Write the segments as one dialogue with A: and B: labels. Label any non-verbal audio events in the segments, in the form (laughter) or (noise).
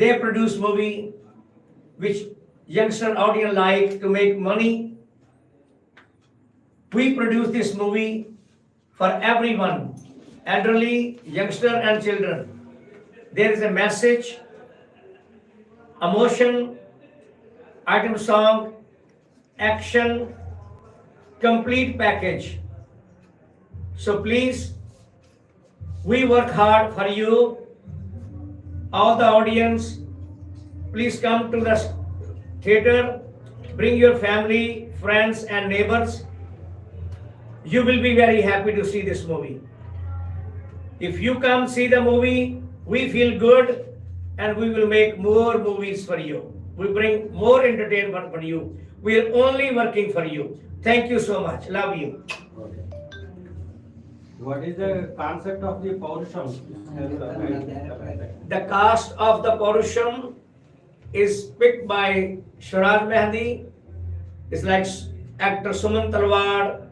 A: they produce movie which youngster audience like to make money. We produce this movie for everyone, elderly, youngster and children. There is a message, emotion, item song, action, complete package. So please, we work hard for you, all the audience. Please come to the theater, bring your family, friends, and neighbors. You will be very happy to see this movie. If you come see the movie, we feel good and we will make more movies for you. We bring more entertainment for you. We are only working for you. Thank you so much. Love you.
B: What is the concept of the Paurusham?
A: The cast of the Porusham is picked by Sharad Mehdi. It's like actor Suman Talwar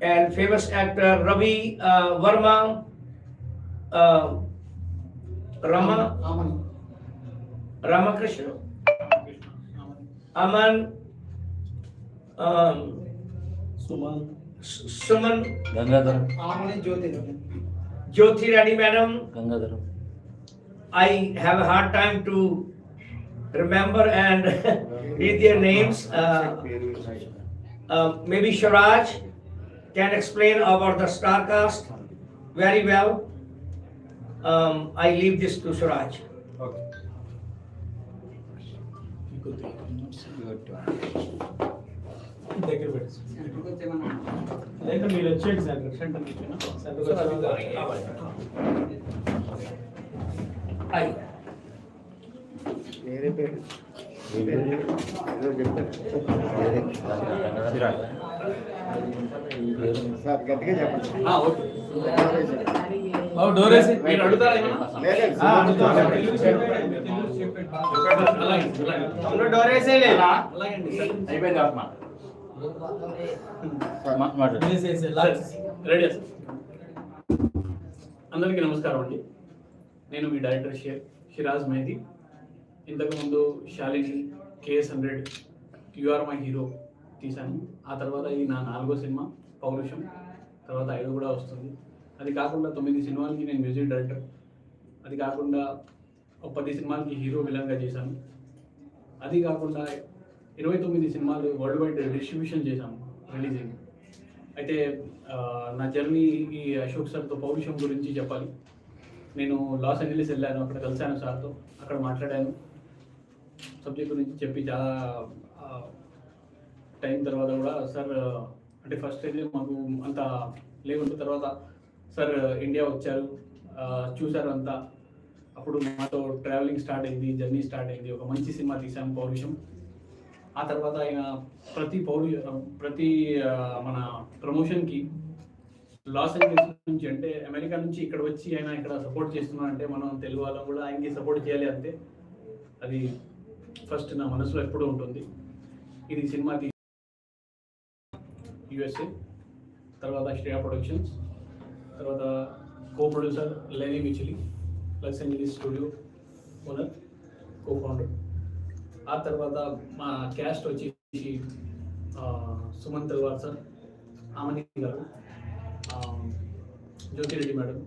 A: and famous actor Ravi uh, Verma, uh, Rama, Ramakrishna, Aman, um, सुमन गंगाधर
C: आमने
A: ज्योति Jyoti madam.
C: Gangadharam.
A: I have a hard time to remember and read their names. (laughs) Uh, uh, maybe Sharaj can explain about the star cast very well. Um, I leave this to Sharaj.
B: Okay.
D: లేక మీరు వచ్చేయండి sir centre centre
A: I,
E: sir గట్టిగా చెప్పండి
D: door వేసి
F: మీరు అడుగుతారా ఏమన్నా?
E: లేదండి
D: ఆ, అడుగుతాం.
B: తమ్ముడు డోర్ వేసేయలే
F: అయిపోయింది అందరికీ నమస్కారం అండి. నేను మీ డైరెక్టర్ షే షిరాజ్ మెహదీ. ఇంతకుముందు Shalini KS hundred R my hero తీశాను. ఆ తర్వాత ఇది నా నాలుగో సినిమా పౌరుషం. తర్వాత ఐదు కూడా వస్తుంది. అది కాకుండా తొమ్మిది సినిమాలకి నేను మ్యూజిక్ డైరెక్టర్. అది కాకుండా ఒక పది సినిమాలకి హీరో విలన్గా చేశాను. అది కాకుండా ఇరవై తొమ్మిది సినిమాలు వరల్డ్ వైడ్ డిస్ట్రిబ్యూషన్ చేశాము రిలీజింగ్ అయితే నా జర్నీ ఈ అశోక్ సార్తో పౌరుషం గురించి చెప్పాలి. నేను లాస్ ఏంజలీస్ వెళ్ళాను అక్కడ కలిశాను సార్తో అక్కడ మాట్లాడాను. సబ్జెక్ట్ గురించి చెప్పి చాలా టైం తర్వాత కూడా సార్ అంటే ఫస్ట్ అయితే మాకు అంత లేకుంటే తర్వాత సార్ ఇండియా వచ్చారు. చూశారు అంతా. అప్పుడు మాతో ట్రావెలింగ్ స్టార్ట్ అయింది జర్నీ స్టార్ట్ అయింది. ఒక మంచి సినిమా తీసాము పౌరుషం. ఆ తర్వాత ఆయన ప్రతి పౌరు ప్రతి మన ప్రమోషన్కి లాస్ ఏంజల్స్ నుంచి అంటే అమెరికా నుంచి ఇక్కడ వచ్చి ఆయన ఇక్కడ సపోర్ట్ చేస్తున్నారంటే మనం తెలుగు వాళ్ళం కూడా ఆయనకి సపోర్ట్ చేయాలి అంతే. అది ఫస్ట్ నా మనసులో ఎప్పుడూ ఉంటుంది. ఇది సినిమా యుఎస్ఏ తర్వాత శ్రేయా ప్రొడక్షన్స్ తర్వాత కో ప్రొడ్యూసర్ లెనీ మిచిలి Los Angeles studio owner co founder ఆ తర్వాత మా క్యాస్ట్ వచ్చేసి సుమంత్ తల్వార్ సార్ ఆమని గారు Jyothireddy madam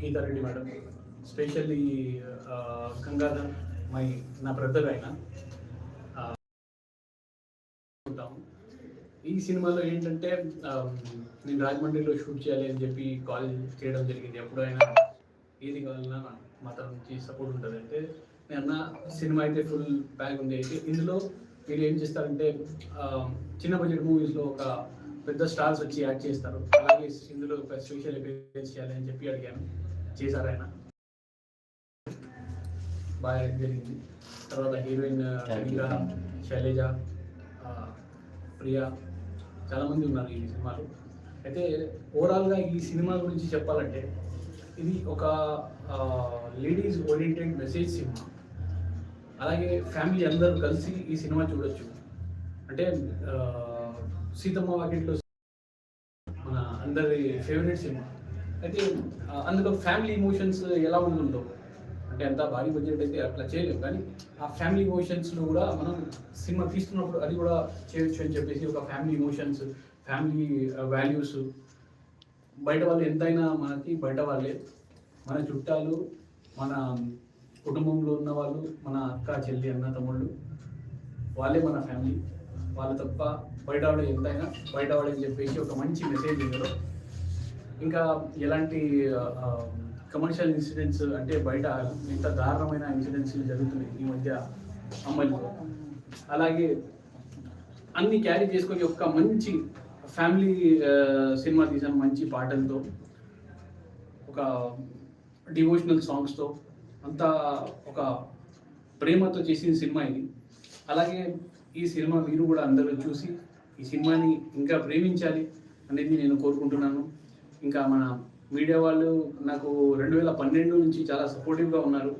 F: Geethareddy madam specially Gangadhar my నా బ్రదర్ ఆయన ఉంటాము. ఈ సినిమాలో ఏంటంటే నేను రాజమండ్రిలో షూట్ చేయాలి అని చెప్పి కాల్ చేయడం జరిగింది ఎప్పుడైనా ఏది కావాలన్నా మా తరఫు నుంచి సపోర్ట్ ఉంటుంది అంటే అన్న సినిమా అయితే ఫుల్ బ్యాగ్ ఉంది ఇందులో మీరు ఏం చేస్తారంటే చిన్న బడ్జెట్ మూవీస్లో ఒక పెద్ద స్టార్స్ వచ్చి యాక్ట్ చేస్తారు. అలాగే ఇందులో ఒక స్పెషల్ అపీరెన్స్ చేయాలి అని చెప్పి అడిగాను. చేశారు ఆయన? బాగా జరిగింది. తర్వాత హీరోయిన్. కనిక శైలజ ప్రియా చాలామంది ఉన్నారు ఈ సినిమాలో. అయితే ఓవరాల్గా ఈ సినిమా గురించి చెప్పాలంటే ఇది ఒక లేడీస్ ఓరియంటెడ్ మెసేజ్ సినిమా. అలాగే ఫ్యామిలీ అందరూ కలిసి ఈ సినిమా చూడొచ్చు. అంటే సీతమ్మ వాకిట్లో మన అందరి ఫేవరెట్ సినిమా. అయితే అందులో ఫ్యామిలీ ఇమోషన్స్ ఎలా ఉంటుందో అంటే అంటే అంత భారీ బడ్జెట్ అయితే అట్లా చేయలేము కానీ ఆ ఫ్యామిలీ ఇమోషన్స్లో కూడా మనం సినిమా తీస్తున్నప్పుడు అది కూడా చేయొచ్చు అని చెప్పేసి ఒక ఫ్యామిలీ ఇమోషన్స్ ఫ్యామిలీ వాల్యూస్ బయట వాళ్ళు ఎంతైనా మనకి బయట వాళ్ళే. మన చుట్టాలు మన కుటుంబంలో ఉన్న వాళ్ళు మన అక్క చెల్లి అన్న తమ్ముళ్ళు వాళ్ళే మన ఫ్యామిలీ వాళ్ళు తప్ప బయట వాడు ఎంతైనా బయట వాళ్ళని చెప్పేసి ఒక మంచి మెసేజ్ ఇందులో ఇంకా ఎలాంటి కమర్షియల్ ఇన్సిడెంట్స్ అంటే బయట ఇంత దారుణమైన ఇన్సిడెంట్స్ జరుగుతున్నాయి ఈ మధ్య అమ్మాయిలు అలాగే అన్ని క్యారీ చేసుకొని ఒక మంచి ఫ్యామిలీ సినిమా తీసాను మంచి పాటలతో ఒక డివోషనల్ సాంగ్స్తో అంతా ఒక ప్రేమతో చేసిన సినిమా ఇది. అలాగే ఈ సినిమా మీరు కూడా అందరూ చూసి ఈ సినిమాని ఇంకా ప్రేమించాలి అనేది నేను కోరుకుంటున్నాను. ఇంకా మన మీడియా వాళ్ళు నాకు రెండు వేల పన్నెండు నుంచి చాలా సపోర్టివ్గా ఉన్నారు.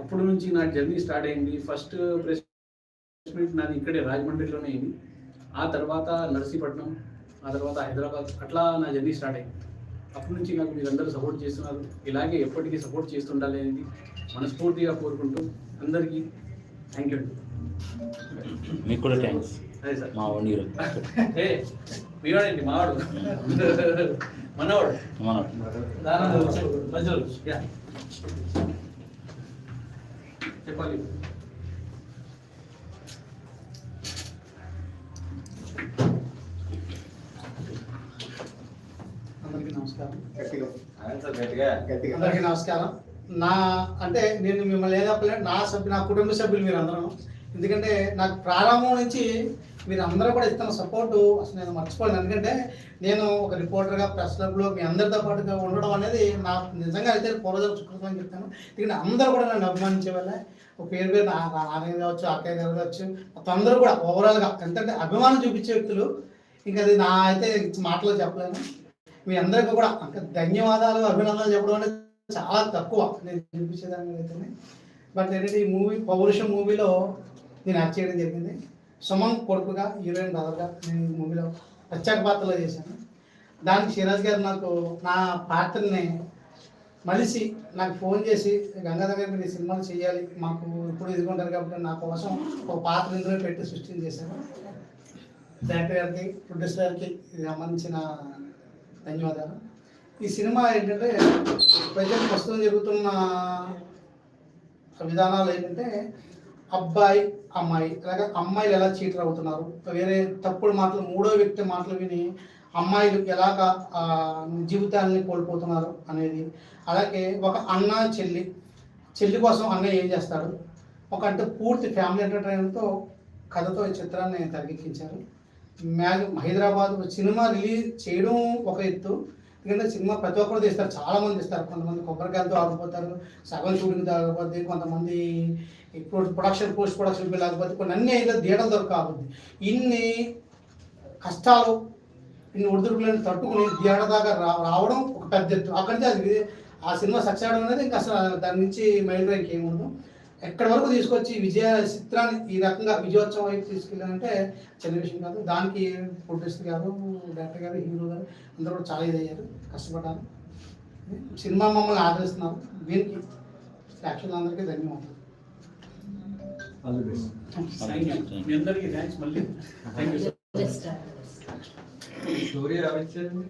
F: అప్పుడు నుంచి నా జర్నీ స్టార్ట్ అయింది. ఫస్ట్ ప్రెస్ మీట్ నాది ఇక్కడే రాజమండ్రిలోనే అయింది. ఆ తర్వాత నర్సీపట్నం ఆ తర్వాత హైదరాబాద్ అట్లా నా జర్నీ స్టార్ట్ అయింది. అప్పటి నుంచి నాకు మీరందరూ సపోర్ట్ చేస్తున్నారు. ఇలాగే ఎప్పటికీ సపోర్ట్ చేస్తుండాలి అనేది మనస్ఫూర్తిగా కోరుకుంటూ అందరికీ థ్యాంక్ యూ అండి.
C: మీకు కూడా థ్యాంక్స్
F: అదే సార్.
C: మా వన్ హీరో
F: ఏ మీవాడండి మావాడు. మనవాడు.
C: మన
D: దానంలో కూర్చో, మధ్యలో కూర్చో.
F: యా. చెప్పాలి
G: అందరికీ నమస్కారం
E: గట్టిగా.
B: ఆన్సర్ గట్టిగా.
E: గట్టిగా.
G: అందరికీ నమస్కారం. నా అంటే నేను మిమ్మల్ని ఏదప్పలే నా సభ్యు నా కుటుంబ సభ్యులు మీరు అందరం ఎందుకంటే నాకు ప్రారంభం నుంచి మీరు అందరూ కూడా ఇస్తున్న సపోర్టు అసలు నేను మర్చిపోలేను. ఎందుకంటే నేను ఒక రిపోర్టర్గా ప్రెస్ క్లబ్లో మీ అందరితో పాటుగా ఉండడం అనేది నాకు నిజంగా అయితే పూర్వజల సుకృతం అని చెప్తాను. ఎందుకంటే అందరూ కూడా నన్ను అభిమానించే వాళ్ళే ఒక పేరు పేరు నా నాన్నయ్య కావచ్చు అక్కయ్య గారు కావచ్చు మొత్తం అందరూ కూడా ఓవరాల్గా ఎంతంటే అభిమానం చూపించే వ్యక్తులు. ఇంకా అది నా అయితే మాటలో చెప్పలేను. మీ అందరికీ కూడా అంత ధన్యవాదాలు అభినందనలు చెప్పడం అనేది చాలా తక్కువ నేను చూపించేదాన్ని అయితేనే. బట్ ఏంటంటే ఈ మూవీ పౌరుషం మూవీలో నేను యాక్ట్ చేయడం జరిగింది. సుమన్ కొడుకుగా హీరోయిన్ బ్రదర్గా నేను ఈ మూవీలో ప్రత్యేక పాత్రలో చేశాను. దానికి సిరాజ్ గారు నాకు నా పాత్రని మలిసి నాకు ఫోన్ చేసి గంగాధర్ గారు మీరు సినిమాలు చేయాలి మాకు ఇప్పుడు ఎదుర్కొంటారు కాబట్టి నా కోసం ఒక పాత్ర ఇందులో పెట్టి సృష్టించేశారు. డైరెక్టర్ గారికి ప్రొడ్యూసర్ గారికి సంబంధించిన ధన్యవాదాలు. ఈ సినిమా ఏంటంటే ప్రజలకు ప్రస్తుతం జరుగుతున్న విధానాలు ఏంటంటే అబ్బాయి అమ్మాయి అలాగే అమ్మాయిలు ఎలా చీటర్ అవుతున్నారు? వేరే తప్పుడు మాటలు మూడో వ్యక్తి మాటలు విని అమ్మాయిలు ఎలాగ జీవితాలని కోల్పోతున్నారు అనేది. అలాగే ఒక అన్న చెల్లి. చెల్లి కోసం అన్నయ్య ఏం చేస్తాడు ఒక అంటే పూర్తి ఫ్యామిలీ ఎంటర్టైన్మెంట్తో కథతో ఈ చిత్రాన్ని తెరకెక్కించారు మ్యాగ్ హైదరాబాద్ సినిమా రిలీజ్ చేయడం ఒక ఎత్తు. ఎందుకంటే సినిమా ప్రతి ఒక్కరు తీస్తారు చాలామంది ఇస్తారు కొంతమంది కొబ్బరికాయలతో ఆగిపోతారు సగం షూటింగ్ ఆగిపోద్ది కొంతమంది ఇప్పుడు ప్రొడక్షన్ పోస్ట్ ప్రొడక్షన్ బిల్ ఆగిపోద్ది కొన్ని అన్ని అయితే థియేటర్ దొరక ఆగుద్ది. ఇన్ని కష్టాలు ఇన్ని ఒడిదుడుకులను తట్టుకుని థియేటర్ దాకా రా రావడం ఒక పెద్ద ఎత్తు. అక్కడి నుంచి అది ఆ సినిమా సక్సెస్ అవడం అనేది ఇంకా అసలు దాని నుంచి మైండ్ ర్యాంక్ ఏమి ఉండదు ఎక్కడి వరకు తీసుకొచ్చి విజయ చిత్రాన్ని ఈ రకంగా విజయోత్సవం వైపు తీసుకెళ్ళాలంటే చిన్న విషయం కాదు. దానికి ప్రొడ్యూసర్ గారు డైరెక్టర్ గారు హీరో గారు అందరూ కూడా చాలా ఇదయ్యారు కష్టపడ్డారు. సినిమా మమ్మల్ని ఆదరిస్తున్నారు. దీనికి యాక్చువల్ అందరికీ ధన్యవాదాలు
B: స్టోరీ రావించారు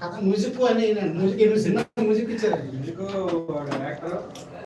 G: కథ మ్యూజిక్ అని మ్యూజిక్ సినిమా మ్యూజిక్ ఇచ్చారు
B: ఎందుకు యాక్టర్